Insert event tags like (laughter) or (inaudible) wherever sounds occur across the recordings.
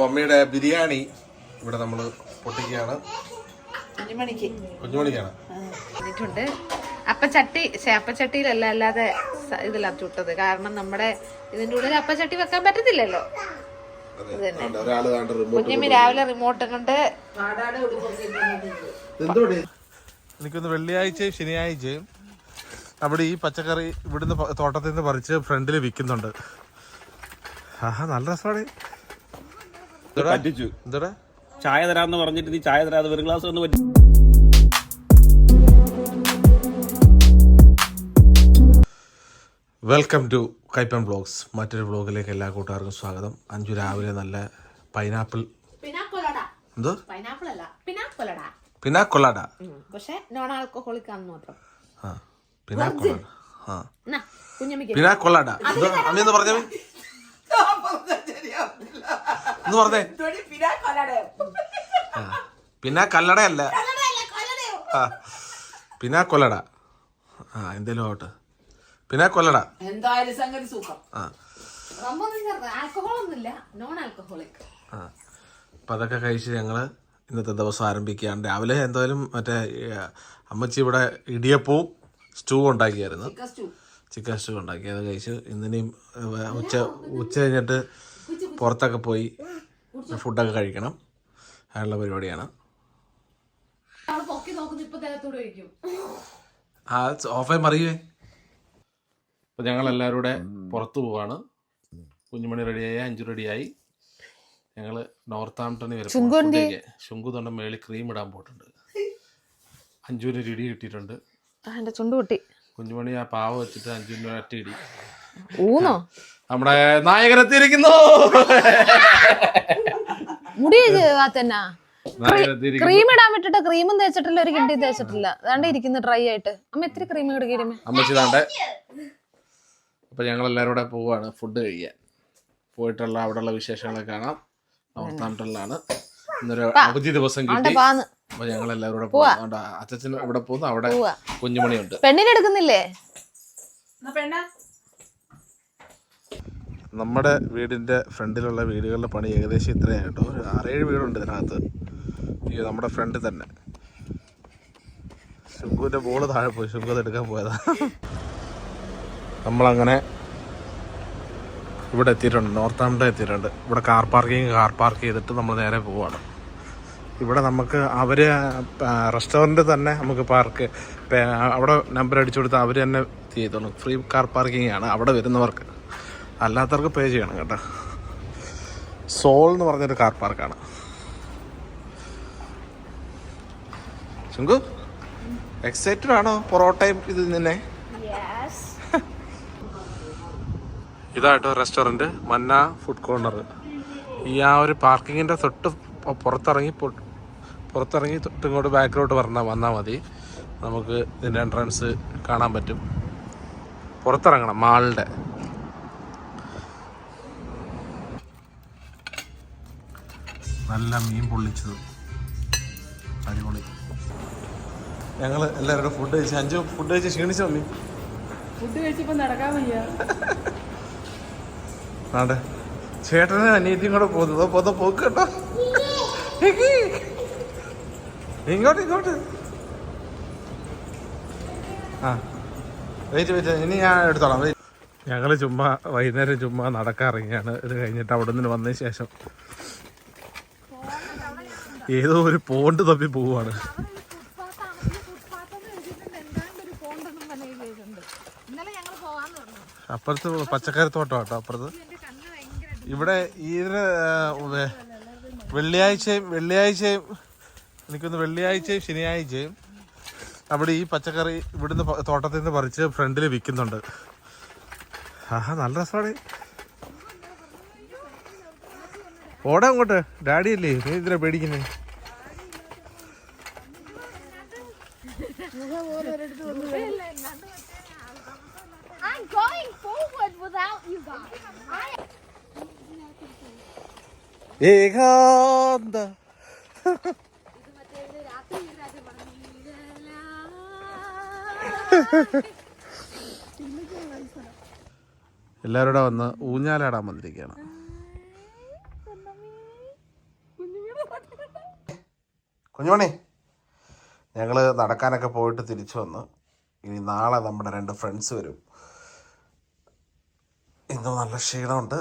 മമ്മിയുടെ ബിരിയാണി ഇവിടെ നമ്മൾ പൊട്ടിക്കുകയാണ്. കുഞ്ഞുമണിക്ക്. കുഞ്ഞുമണിക്കാണ്. എന്നിട്ടുണ്ട് അപ്പച്ചട്ടി അപ്പച്ചട്ടിയിലല്ല അല്ലാതെ ഇതല്ല ഇതിലാ ചുട്ടത്. കാരണം നമ്മുടെ ഇതിന്റെ ഉള്ളിൽ അപ്പച്ചട്ടി വെക്കാൻ പറ്റത്തില്ലല്ലോ. കുഞ്ഞമ്മി രാവിലെ റിമോട്ട് കണ്ട് എനിക്കൊന്ന് വെള്ളിയാഴ്ചയും ശനിയാഴ്ചയും അവിടെ ഈ പച്ചക്കറി ഇവിടുന്ന് തോട്ടത്തിൽ നിന്ന് പറിച്ച് ഫ്രണ്ടിൽ വിൽക്കുന്നുണ്ട്. ആഹാ നല്ല രസമാണ്. പറ്റിച്ചു. എന്താ ചായ തരാന്ന് പറഞ്ഞിട്ട് നീ ചായ തരാതെ വെറും ഗ്ലാസ് ഒന്ന് പറ്റി വെൽക്കം ടു കൈപ്പൻ ബ്ലോഗ്സ്. മറ്റൊരു ബ്ലോഗിലേക്ക് എല്ലാ കൂട്ടുകാർക്കും സ്വാഗതം. അഞ്ചു രാവിലെ നല്ല പൈനാപ്പിൾ എന്തോ? പൈനാപ്പിൾ അല്ല പിനാക്കൊലട പിന്നാക്കൊള്ളാട പക്ഷെ നോൺ ആൽക്കഹോളിക് ആണ് മാത്രം ആ. പിന്നാക്കൊള്ളാട ആ എന്തോ? അമ്മ എന്ന് പറഞ്ഞേ എന്ന് പറഞ്ഞേ? പിന്നെ കല്ലടയല്ല. ആ പിന്നെ കൊല്ലട ആ എന്തേലും ആവട്ടെ. പിന്നെ കൊല്ലട എന്തായാലും സംഗതി സുഖം ആ. അപ്പം അതൊക്കെ കഴിച്ച് ഞങ്ങൾ ഇന്നത്തെ ദിവസം ആരംഭിക്കുകയാണ്. രാവിലെ എന്തായാലും മറ്റേ അമ്മച്ചി ഇവിടെ ഇടിയപ്പവും സ്റ്റൂ ഉണ്ടാക്കിയായിരുന്നു. Chicken stew. ഉണ്ടാക്കി. അത് കഴിച്ച് ഇന്നിനെയും ഉച്ച ഉച്ച കഴിഞ്ഞിട്ട് പുറത്തൊക്കെ പോയി ഫുഡൊക്കെ കഴിക്കണം. അങ്ങനെയുള്ള പരിപാടിയാണ്. ആ ഓഫായി മറിയുവേ. അപ്പം ഞങ്ങൾ എല്ലാവരും കൂടെ പുറത്ത് പോവാണ്. കുഞ്ഞുമണി റെഡിയായി അഞ്ചു റെഡിയായി. ഞങ്ങൾ നോർത്ത് ആംപ്ടണി വരെ ശുങ്കു തൊണ്ട മേളിൽ ക്രീം ഇടാൻ പോയിട്ടുണ്ട്. അഞ്ചുവിന് ഒരു ഇടി കിട്ടിയിട്ടുണ്ട്. എന്റെ ചുണ്ടു പൊട്ടി. കുഞ്ഞുമണി ആ പാവ വെച്ചിട്ട് അഞ്ചുവിന് ഒറ്റ ഇടി. ഊന്നോ? നമ്മുടെ നായകനെത്തിയിരിക്കുന്നു. മുടി തന്നെ ക്രീം ഇടാൻ വിട്ടിട്ട് ക്രീമും തേച്ചിട്ടില്ല ഒരു കിണ്ടി തേച്ചിട്ടില്ല. അതാണ്ട് ഇരിക്കുന്നു ഡ്രൈ ആയിട്ട്. അമ്മ എത്ര ക്രീം കിടക്കിരുമേ അമ്മച്ചി താണ്ടെ അപ്പം ഞങ്ങൾ എല്ലാവരും കൂടെ പോവാണ് ഫുഡ് കഴിക്കാൻ പോയിട്ടുള്ള അവിടെയുള്ള വിശേഷങ്ങളൊക്കെ കാണാം. നോർത്ത് ഇന്നൊരു അവധി ദിവസം കിട്ടി. അപ്പൊ ഞങ്ങൾ എല്ലാവരും കൂടെ പോകും അച്ഛൻ ഇവിടെ പോകുന്നു. അവിടെ കുഞ്ഞുമണിയുണ്ട്. പെണ്ണിനെടുക്കുന്നില്ലേ നമ്മുടെ വീടിന്റെ ഫ്രണ്ടിലുള്ള വീടുകളുടെ പണി ഏകദേശം ഇത്രയാണ് കേട്ടോ. ഒരു ആറേഴ് വീടുണ്ട് ഇതിനകത്ത്. ഈ നമ്മുടെ ഫ്രണ്ട് തന്നെ. ശുങ്കുവിന്റെ ബോൾ താഴെ പോയി. ശുങ്കു എടുക്കാൻ പോയതാ. നമ്മളങ്ങനെ ഇവിടെ എത്തിയിട്ടുണ്ട്. നോർത്ത് ആംപ്ടൺ എത്തിയിട്ടുണ്ട്. ഇവിടെ കാർ പാർക്കിങ് കാർ പാർക്ക് ചെയ്തിട്ട് നമ്മൾ നേരെ പോവാണ്. ഇവിടെ നമുക്ക് അവർ റെസ്റ്റോറന്റ് തന്നെ നമുക്ക് പാർക്ക് അവിടെ നമ്പർ അടിച്ചു കൊടുത്താൽ അവർ തന്നെ ചെയ്തോളും. ഫ്രീ കാർ പാർക്കിംഗ് ആണ് അവിടെ വരുന്നവർക്ക്. അല്ലാത്തവർക്ക് പേ ചെയ്യണം കേട്ടോ. സോൾ എന്ന് പറഞ്ഞൊരു കാർ പാർക്കാണ് ചുങ്കു എക്സൈറ്റഡ് ആണോ പൊറോട്ടയും ഇത് നിന്നെ? (laughs) ഇതായിട്ടോ റെസ്റ്റോറന്റ് മന്ന ഫുഡ് കോർണർ ഈ ആ ഒരു പാർക്കിങ്ങിന്റെ തൊട്ട് പുറത്തിറങ്ങി പുറത്തിറങ്ങി തൊട്ട് ഇങ്ങോട്ട് ബാക്കിലോട്ട് പറഞ്ഞാൽ വന്നാൽ മതി. നമുക്ക് ഇതിന്റെ എൻട്രൻസ് കാണാൻ പറ്റും. പുറത്തിറങ്ങണം മാളിന്റെ നല്ല മീൻ പൊള്ളിച്ചത്. അടിപൊളി. ഞങ്ങൾ എല്ലാവരും ഫുഡ് കഴിച്ച് അഞ്ചു ഫുഡ് കഴിച്ച് ക്ഷീണിച്ചു മമ്മി ഫുഡ് കഴിച്ചപ്പോ നടക്കാൻ വയ്യ. ആണ്ടെ ചേട്ടനും അനിയത്തിയും കൂടെ പോകുന്നത് പോന്ന പോക്ക് കേട്ടോ. ഇങ്ങോട്ട് ഇങ്ങോട്ട്. ആ. വെയിറ്റ് വെയിറ്റ് ഇനി ഞാൻ എടുത്തോളാം. ഞങ്ങൾ ചുമ്മാ വൈകുന്നേരം ചുമ്മാ നടക്കാറിങ്ങാണ്. ഇത് കഴിഞ്ഞിട്ട് അവിടെ നിന്ന് വന്നതിന് ശേഷം ഏതോ ഒരു പോണ്ട് തപ്പി പോവാണ് അപ്പുറത്ത് പച്ചക്കറി തോട്ടം കേട്ടോ അപ്പുറത്ത് ഇവിടെ ഈ വെള്ളിയാഴ്ചയും വെള്ളിയാഴ്ചയും എനിക്കൊന്ന് വെള്ളിയാഴ്ചയും ശനിയാഴ്ചയും അവിടെ ഈ പച്ചക്കറി ഇവിടുന്ന് തോട്ടത്തിൽ നിന്ന് പറിച്ച് ഫ്രണ്ടിൽ വിൽക്കുന്നുണ്ട്. ആഹാ നല്ല രസമാണ്. ഓടാ അങ്ങോട്ട്. ഡാഡിയല്ലേ നീ ഇതിനെ പേടിക്കുന്നേ? I'm going forward without you guys. ഏകാന്ത എല്ലാവരും കൂടെ വന്ന് ഊഞ്ഞാലാടാൻ വന്നിരിക്കുകയാണ്. കുഞ്ഞുമണി. ഞങ്ങൾ നടക്കാനൊക്കെ പോയിട്ട് തിരിച്ചു വന്ന്. ഇനി നാളെ നമ്മുടെ രണ്ട് ഫ്രണ്ട്സ് വരും. ഇന്ന് നല്ല ക്ഷീണമുണ്ട്.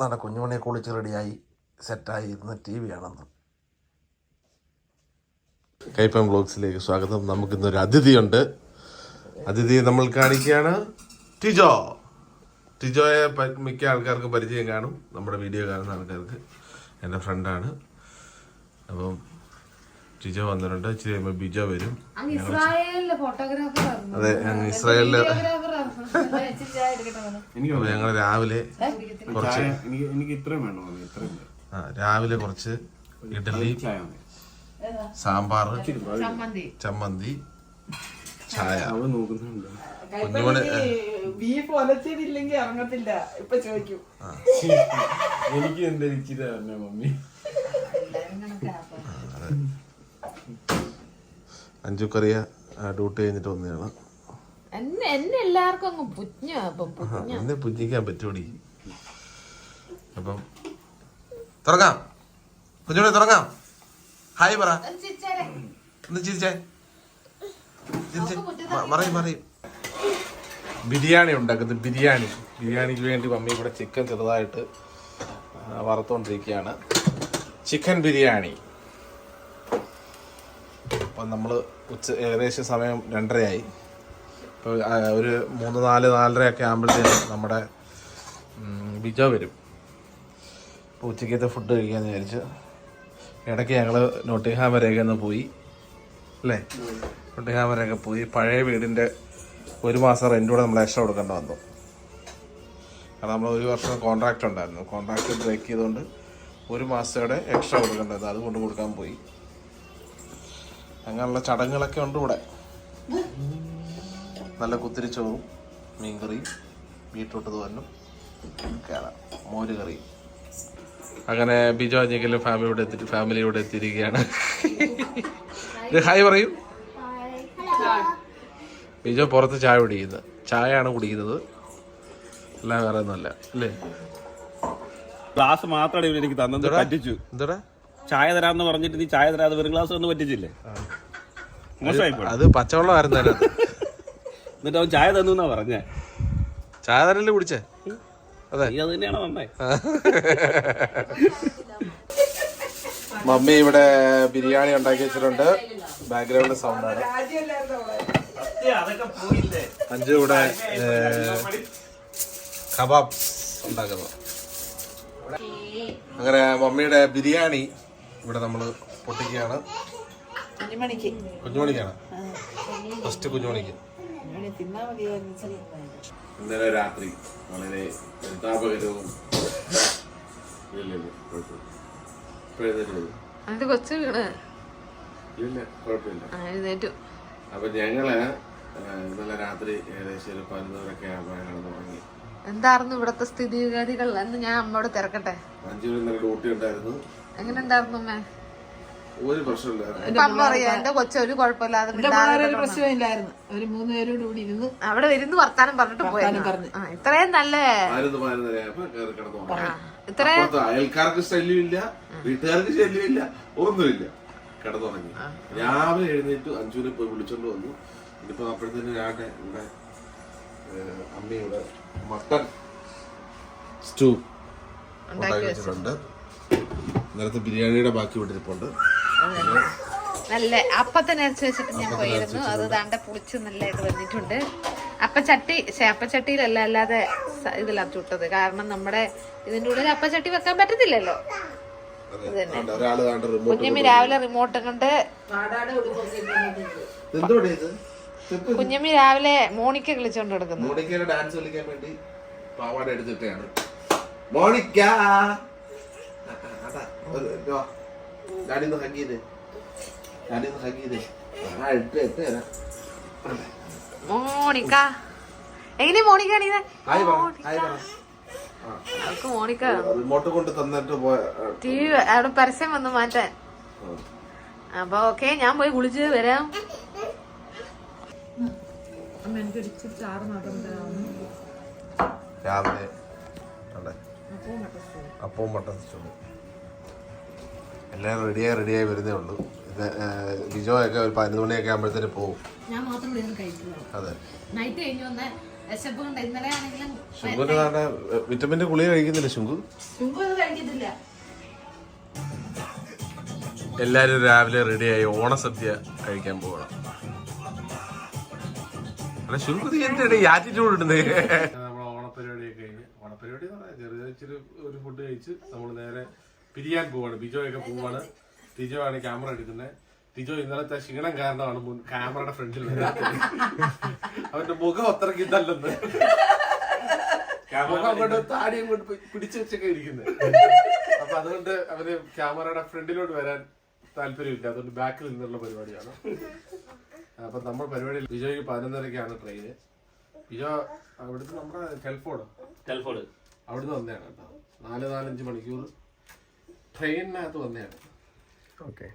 നല്ല കുഞ്ഞുമണിയെ കുളിച്ച് റെഡിയായി സെറ്റായി ഇരുന്ന് ടി വി ആണെന്ന് കൈപ്പം ബ്ലോഗ്സിലേക്ക് സ്വാഗതം. നമുക്കിന്നൊരു അതിഥിയുണ്ട്. അതിഥിയെ നമ്മൾ കാണിക്കുകയാണ്. ടിജോ. ടിജോയെ മിക്ക ആൾക്കാർക്ക് പരിചയം കാണും. നമ്മുടെ വീഡിയോ കാണുന്ന ആൾക്കാർക്ക്. എന്റെ ഫ്രണ്ടാണ് അപ്പം ടിജോ വന്നിട്ടുണ്ട്. ഇച്ചിരി കഴിയുമ്പോൾ ബിജ വരും. ഇസ്രായേലിലെ ഫോട്ടോഗ്രാഫർ അതെ ഞങ്ങൾ ഇസ്രായേലിൽ എനിക്ക് ഞങ്ങൾ രാവിലെ കുറച്ച് എനിക്ക് എനിക്ക് ഇത്രയും വേണോ? ഇത്രയും ആ, രാവിലെ കുറച്ച് ഇഡലി സാമ്പാർ ചമ്മന്തി. ചമ്മന്തി ചായ. കുഞ്ഞുമണി ബീഫ് ഒലച്ചതില്ലെങ്കിൽ ഇറങ്ങത്തില്ല. ഇപ്പൊ ചോദിക്കും. (laughs) എനിക്ക് എന്താ ഇച്ചിരി മമ്മി? അഞ്ചു കറിയ ഡ്യൂട്ടി കഴിഞ്ഞിട്ട് വന്നതാണ് എന്നെ എന്നെ എല്ലാവർക്കും അങ്ങ് പുഞ്ഞ എന്നെ പുഞ്ചിക്കാൻ പറ്റൂടി. അപ്പം തുറക്കാം. കുഞ്ഞുമണി തുറക്കാം. ഹായ് പറ. ഒന്ന് ചിരിച്ചേ. പറയും പറയും ബിരിയാണി ഉണ്ടാക്കുന്നത് ബിരിയാണി. ബിരിയാണിക്ക് വേണ്ടി മമ്മി ഇവിടെ ചിക്കൻ ചെറുതായിട്ട് വറുത്തുകൊണ്ടിരിക്കുകയാണ് ചിക്കൻ ബിരിയാണി. അപ്പം നമ്മൾ ഉച്ച ഏകദേശം സമയം രണ്ടരയായി. ഇപ്പോൾ ഒരു മൂന്ന് നാല് നാലരയൊക്കെ ആകുമ്പോഴത്തേക്കും നമ്മുടെ ബിജോ വരും. അപ്പോൾ ഉച്ചക്കത്തെ ഫുഡ് കഴിക്കാമെന്ന് വിചാരിച്ച്. ഇടയ്ക്ക് ഞങ്ങൾ നോട്ടിഹാം വരെയൊക്കെ ഒന്ന് പോയി അല്ലേ? നോട്ടിഹാം വരെയൊക്കെ പോയി. പഴയ വീടിന്റെ ഒരു മാസം റെന്റ് കൂടെ നമ്മൾ എക്സ്ട്രാ കൊടുക്കേണ്ട വന്നു. കാരണം നമ്മൾ ഒരു വർഷം കോൺട്രാക്റ്റ് ഉണ്ടായിരുന്നു. കോൺട്രാക്റ്റ് ബ്രേക്ക് ചെയ്തുകൊണ്ട് ഒരു മാസത്തോടെ എക്സ്ട്രാ കൊടുക്കേണ്ടത് അതുകൊണ്ട് കൊടുക്കാൻ പോയി. അങ്ങനെയുള്ള ചടങ്ങുകളൊക്കെ ഉണ്ട് ഇവിടെ. നല്ല കുത്തിരി ചോറും മീൻകറിയും ബീട്രൂട്ട് തോരനും മോര് കറി. അങ്ങനെ ബിജോ അഞ്ഞെങ്കിലും ഫാമിലിയോടെ എത്തി ഫാമിലിയോടെ എത്തിയിരിക്കുകയാണ്. ഹായ് പറയൂ. ബിജോ പുറത്ത് ചായ കുടിക്കുന്നത് ചായയാണ് കുടിക്കുന്നത്. എല്ലാം വേറെ ഒന്നുമല്ല. അല്ലേ? ഗ്ലാസ് മാത്രമാണ് എനിക്ക് തന്നത് പറ്റിച്ചു. എന്താടാ? ചായ തരാന്ന് പറഞ്ഞിട്ട് നീ ചായ തരാതെ വെറും ഗ്ലാസ് ഒന്നും പറ്റിച്ചില്ലേ? മോശമായി പോയി. അത് പച്ചവെള്ളമായിരുന്നു അതിനകത്ത്. എന്നിട്ട് അവൻ ചായ തന്നു എന്നാ പറഞ്ഞേ? ചായ തരല്ലേ കുടിച്ചേ? അതെ. നീ അത് തന്നെയാണോ നന്നായി? മമ്മി ഇവിടെ ബിരിയാണി ഉണ്ടാക്കി വെച്ചിട്ടുണ്ട്. ബാക്ക്ഗ്രൗണ്ട് സൗണ്ടാണ് അഞ്ചു ഇവിടെ കബാബ് ഉണ്ടാക്കുന്നു അങ്ങനെ മമ്മിയുടെ ബിരിയാണി ഇവിടെ നമ്മൾ പൊട്ടിക്കുകയാണ്. കുഞ്ഞുമണിക്ക്. കുഞ്ഞുമണിക്കാണ്. ഫസ്റ്റ് കുഞ്ഞുമണിക്ക്. ഇന്നലെ രാത്രി വളരെ പരിതാപകരവും അത് കൊച്ചു വീണ്? ഇല്ല കുഴപ്പമില്ല. അപ്പൊ ഞങ്ങൾ ഇന്നലെ രാത്രി ഏകദേശം ഒരു പതിനൊന്നരൊക്കെ ആകുമ്പോഴാണ് തുടങ്ങി എന്തായിരുന്നു ഇവിടത്തെ സ്ഥിതിഗതികൾ? എന്ന് ഞാൻ അമ്മയോട് തിരക്കട്ടെ. അഞ്ചു മണി ഡ്യൂട്ടി ഉണ്ടായിരുന്നു. എങ്ങനെ ഉണ്ടായിരുന്നു അമ്മേ ഒരു പ്രശ്നമില്ലായിരുന്നു. ഇപ്പൊ അമ്മ പറയാ എന്റെ കൊച്ചു ഒരു കുഴപ്പമില്ലാതെ. പ്രശ്നമില്ലായിരുന്നു മൂന്ന് പേരോട് കൂടി ഇരുന്ന് അവിടെ ഇരുന്ന് വർത്താനം പറഞ്ഞിട്ട് പോയാലും പറഞ്ഞു. ആ ഇത്രയും നല്ല ഇത്രയും അയൽക്കാർക്ക് ശല്യമില്ല വീട്ടുകാർക്ക് ശല്യമില്ല ഒന്നുമില്ല. കിടന്നുറങ്ങി. രാവിലെ എഴുന്നേറ്റ് അഞ്ചുവിനെ പോയി വിളിച്ചോണ്ട് വന്നു. ഇനിയിപ്പോ അപ്പോഴത്തേന് രാട്ടെ ഇവിടെ അമ്മയുടെ മട്ടൻ സ്റ്റൂ ഉണ്ടാക്കി വെച്ചിട്ടുണ്ട്. നേരത്തെ ബിരിയാണിയുടെ ബാക്കി വിട്ടിരിപ്പുണ്ട്. നല്ല അപ്പ അരച്ച് വെച്ചിട്ട് ഞാൻ പോയിരുന്നു. അത് താണ്ട പുളിച്ച് നല്ല ഇത് വന്നിട്ടുണ്ട്. അപ്പച്ചട്ടി അപ്പച്ചട്ടിയിലല്ല അല്ലാതെ ഇതിലാ ചുട്ടത്. കാരണം നമ്മുടെ ഇതിന്റെ ഉള്ളിൽ അപ്പച്ചട്ടി വെക്കാൻ പറ്റത്തില്ലല്ലോ. കുഞ്ഞമ്മി രാവിലെ റിമോട്ട് കൊണ്ട് കുഞ്ഞമ്മി രാവിലെ മോണിക്ക കളിച്ചോണ്ട് കൊടുക്കുന്നു മോണിക്കയുടെ ഡാൻസ് കളിക്കാൻ വേണ്ടി പാവാട എടുത്തിട്ടാണ് മോണിക്ക! ഡാഡിന്ന് ഹഗ് ചെയ്തേ. ഡാഡിന്ന് ഹഗ് ചെയ്തേ. ആ ഇട്ട് ഇട്ട് തരാം. മോണിക്ക. എങ്ങനെ മോണിക്ക അവൾക്ക് മോണിക്ക. റിമോട്ട് കൊണ്ട് തന്നിട്ട് പോയ ടി വി അവിടെ പരസ്യം വന്ന് മാറ്റാൻ. അപ്പൊ ഓക്കെ ഞാൻ പോയി കുളിച്ച് വരാം. രാവിലെ. അപ്പവും മട്ടൻ സ്റ്റൂ എല്ലാം റെഡിയായി റെഡിയായി വരുന്നേ ഉള്ളൂ. ഇത് ബിജോ ഒക്കെ ഒരു പതിനൊന്ന് മണിയൊക്കെ ആകുമ്പോഴത്തേന് പോകും ഞാൻ മാത്രം ഇവിടെ അതെ. നൈറ്റ് കഴിഞ്ഞ് വന്ന വിശപ്പ് കൊണ്ട് ഇന്നലെ ആണെങ്കിലും ഗുളിക കഴിക്കുന്നില്ല ശുങ്കു ചുമ്പൊന്നും കഴിക്കത്തില്ല. എല്ലാരും രാവിലെ റെഡിയായി ഓണസദ്യ കഴിക്കാൻ പോകണം അല്ല ശുങ്കു നീ എന്താണ് ഈ ആറ്റിറ്റ്യൂഡ് ഇടുന്നത് നമ്മളെ ഓണപ്പരിപാടിയൊക്കെ കഴിഞ്ഞ് ഓണപ്പരിപാടി എന്ന് പറഞ്ഞാൽ ചെറിയ ഇച്ചിരി ഒരു ഫുഡ് കഴിച്ച് നമ്മൾ നേരെ പിരിയാൻ പോവാണ്. ബിജോയൊക്കെ പോവാണ്. ടിജോ ആണ് ക്യാമറ എടുക്കുന്നത് ടിജോ ഇന്നലത്തെ ക്ഷീണം കാരണമാണ് മുൻ ക്യാമറയുടെ ഫ്രണ്ടിൽ വരാത്തത് അവന്റെ മുഖം അത്രയ്ക്ക് ഇതല്ലെന്ന്. മുഖം അങ്ങോട്ട് താടി അങ്ങോട്ട് പിടിച്ചു വെച്ചൊക്കെ ഇരിക്കുന്നത് അപ്പൊ അതുകൊണ്ട് അവന് ക്യാമറയുടെ ഫ്രണ്ടിലോട്ട് വരാൻ താല്പര്യമില്ല. അതുകൊണ്ട് ബാക്കിൽ നിന്നുള്ള പരിപാടിയാണ്. അപ്പൊ നമ്മൾ പരിപാടി ബിജോയ്ക്ക് പതിനൊന്നരക്കാണ് ട്രെയിന് ബിജോ അവിടുന്ന് നമ്മുടെ ടെൽഫോഡ് ടെൽഫോർഡ്. അവിടുന്ന് വന്നതാണ് കേട്ടോ. നാല് നാലഞ്ച് മണിക്കൂർ ട്രെയിനിനകത്ത് വന്നതാണ് ഓക്കെ.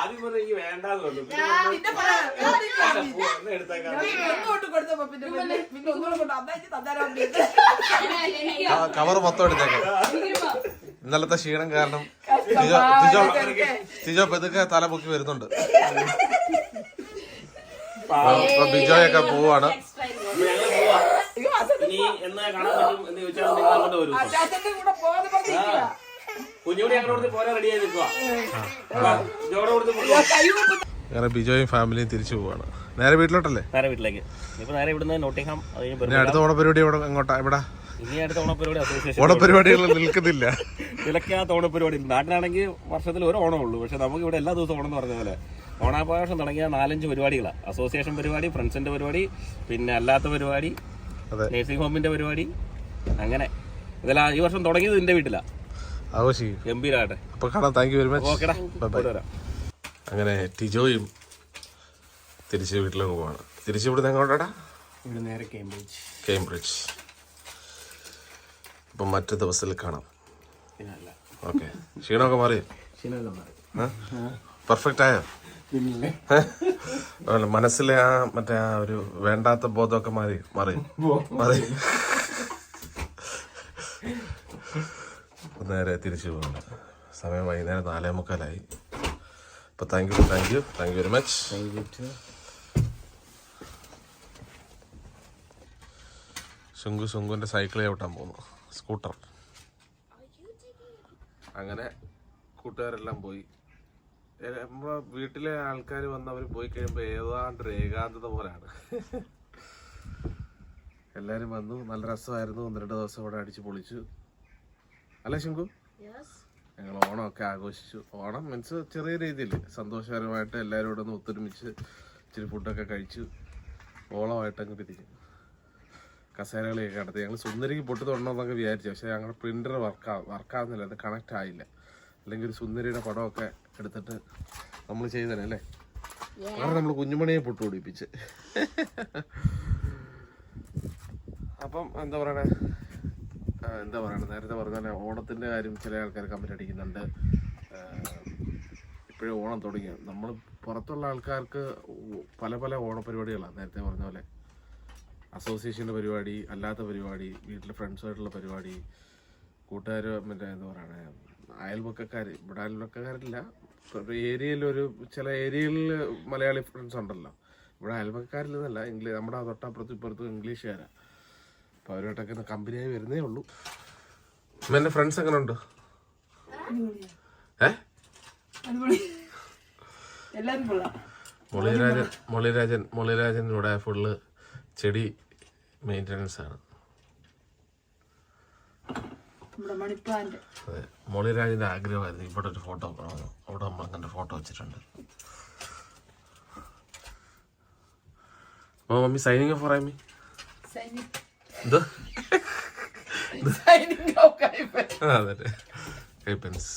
ആദ്യം പറഞ്ഞു എനിക്ക് വേണ്ടാന്ന് പറഞ്ഞു പിന്നെ എടുത്തേക്കാം കവർ മൊത്തം എടുത്തേക്കാം. ഇന്നലത്തെ ക്ഷീണം കാരണം തിജോ തിജോ തിജോ പെതുക്കെ തല പൊക്കി വരുന്നുണ്ട്. അപ്പൊ ബിജോയൊക്കെ പോവാണ്. അങ്ങനെ ബിജോയും ഫാമിലിയും തിരിച്ചു പോവാണ്. നേരെ വീട്ടിലോട്ടല്ലേ? നേരെ വീട്ടിലേക്ക്. ഇപ്പൊ നേരെ ഇവിടുന്ന് അടുത്ത ഓണപരിപാടി ഇവിടെ എങ്ങോട്ടാ? ഇവിടെ ഇനി അടുത്ത ഓണപരിപാടി അസോസിയേഷൻ ഓണപരിപാടികൾ നിൽക്കുന്നില്ല. വിലക്കാത്ത ഓണപ്പരിപാടി നാട്ടിലാണെങ്കിൽ വർഷത്തിൽ ഒരു ഓണമുള്ളൂ ഉള്ളൂ. പക്ഷെ നമുക്ക് ഇവിടെ എല്ലാ ദിവസവും ഓണം എന്ന് പറഞ്ഞ പോലെ ഓണാഘോഷം തുടങ്ങിയ നാലഞ്ച് പരിപാടികളാണ് അസോസിയേഷൻ പരിപാടി ഫ്രണ്ട്സിന്റെ പരിപാടി പിന്നെ അല്ലാത്ത പരിപാടി നേഴ്സിംഗ് ഹോമിന്റെ പരിപാടി അങ്ങനെ. ഇതെല്ലാം ഈ വർഷം തുടങ്ങിയത് എന്റെ വീട്ടിലാ? ആഘോഷിക്കും ഗംഭീരമാകട്ടെ അപ്പൊ കാണാം. താങ്ക് യു വെരി മച്ച് ഓക്കെടാ. അങ്ങനെ ടിജോയും തിരിച്ച് വീട്ടിലേക്ക് പോവാണ്. തിരിച്ച് ഇവിടുന്ന് എങ്ങോട്ടാ ഇവിടെ നേരെ കേംബ്രിഡ്ജ് കേംബ്രിഡ്ജ് അപ്പം മറ്റു ദിവസത്തിൽ കാണാം. ഓക്കെ. ക്ഷീണമൊക്കെ മാറിയോ പെർഫെക്റ്റ് ആയോ? മനസ്സിലെ ആ മറ്റേ ആ ഒരു വേണ്ടാത്ത ബോധമൊക്കെ മാറി മാറി. മാറി. നേരെ തിരിച്ചു പോകുന്നു സമയം വൈകുന്നേരം നാലേ മുക്കാലായി. അപ്പൊ thank you thank you thank you very much Shunku ശുങ്കുവിന്റെ cycle ചവിട്ടാൻ പോകുന്നു. സ്കൂട്ടർ. അങ്ങനെ കൂട്ടുകാരെല്ലാം പോയി. നമ്മളെ വീട്ടിലെ ആൾക്കാർ വന്നവർ പോയി കഴിയുമ്പോൾ ഏതാണ്ട് ഏകാന്തത പോലാണ്. എല്ലാരും വന്നു നല്ല രസമായിരുന്നു. ഒന്ന് രണ്ട് ദിവസം ഇവിടെ അടിച്ച് പൊളിച്ചു. അല്ലേ ശിങ്കു ഞങ്ങൾ ഓണമൊക്കെ ആഘോഷിച്ചു. ഓണം മീൻസ് ചെറിയ രീതിയിൽ സന്തോഷകരമായിട്ട് എല്ലാവരും ഇവിടെ ഒന്ന് ഒത്തൊരുമിച്ച് ഇച്ചിരി ഫുഡൊക്കെ കഴിച്ചു. ഓളമായിട്ട് അങ്ങ് പിരിഞ്ഞു. കസേരകളിയൊക്കെ നടത്തി ഞങ്ങൾ സുന്ദരിക്ക് പൊട്ടി തൊടണമെന്നൊക്കെ വിചാരിച്ചു. പക്ഷേ ഞങ്ങളുടെ പ്രിന്റർ വർക്ക് വർക്കാവുന്നില്ല അത് കണക്റ്റ് ആയില്ല. അല്ലെങ്കിൽ ഒരു സുന്ദരിയുടെ പടമൊക്കെ എടുത്തിട്ട് നമ്മൾ ചെയ്തതന്നെ അല്ലേ? അങ്ങനെ നമ്മൾ കുഞ്ഞുമണിയെ പൊട്ടു പിടിപ്പിച്ച് അപ്പം എന്താ പറയണേ? എന്താ പറയണേ? നേരത്തെ പറഞ്ഞ പോലെ ഓണത്തിന്റെ കാര്യം ചില ആൾക്കാർ കമ്പനി അടിക്കുന്നുണ്ട്. ഇപ്പോഴും ഓണം തുടങ്ങി നമ്മൾ പുറത്തുള്ള ആൾക്കാർക്ക് പല പല ഓണപരിപാടികളാണ് നേരത്തെ പറഞ്ഞ പോലെ. അസോസിയേഷന്റെ പരിപാടി അല്ലാത്ത പരിപാടി വീട്ടിലെ ഫ്രണ്ട്സുമായിട്ടുള്ള പരിപാടി കൂട്ടുകാർ മറ്റേ എന്താ പറയണേ? അയൽപക്കക്കാർ ഇവിടെ അയൽപക്കക്കാരില്ല ഏരിയയിൽ ഒരു ചില ഏരിയയിൽ മലയാളി ഫ്രണ്ട്സ് ഉണ്ടല്ലോ. ഇവിടെ അയൽപക്കക്കാരിൽ നിന്നല്ല ഇംഗ്ലീഷ് നമ്മുടെ തൊട്ടപ്പുറത്ത് ഇപ്പുറത്തും ഇംഗ്ലീഷുകാരാണ് അപ്പോൾ അവരുമായിട്ടൊക്കെ കമ്പനിയായി വരുന്നേ ഉള്ളൂ. എന്റെ ഫ്രണ്ട്സ് എങ്ങനെ ഉണ്ട് ഏ? മുളിരാജൻ മുളിരാജൻ മുളിരാജൻ ഇവിടെ ഫുള്ള് ചെടി മെയിന്റനൻസ് ആണ്. നമ്മുടെ മണിപ്പാന്റെ അതെ മുളിരാജിന്റെ ആഗ്രഹമായിരുന്നു ഇവിടെ ഒരു ഫോട്ടോ കാണുന്നു അവിടെ നമ്മൾ അങ്ങനെ ഫോട്ടോ വെച്ചിട്ടുണ്ട്. ഓ മമ്മി സൈനിങ് ഫോർ മമ്മി ഇത് അതെ. കൈപ്പൻസ്.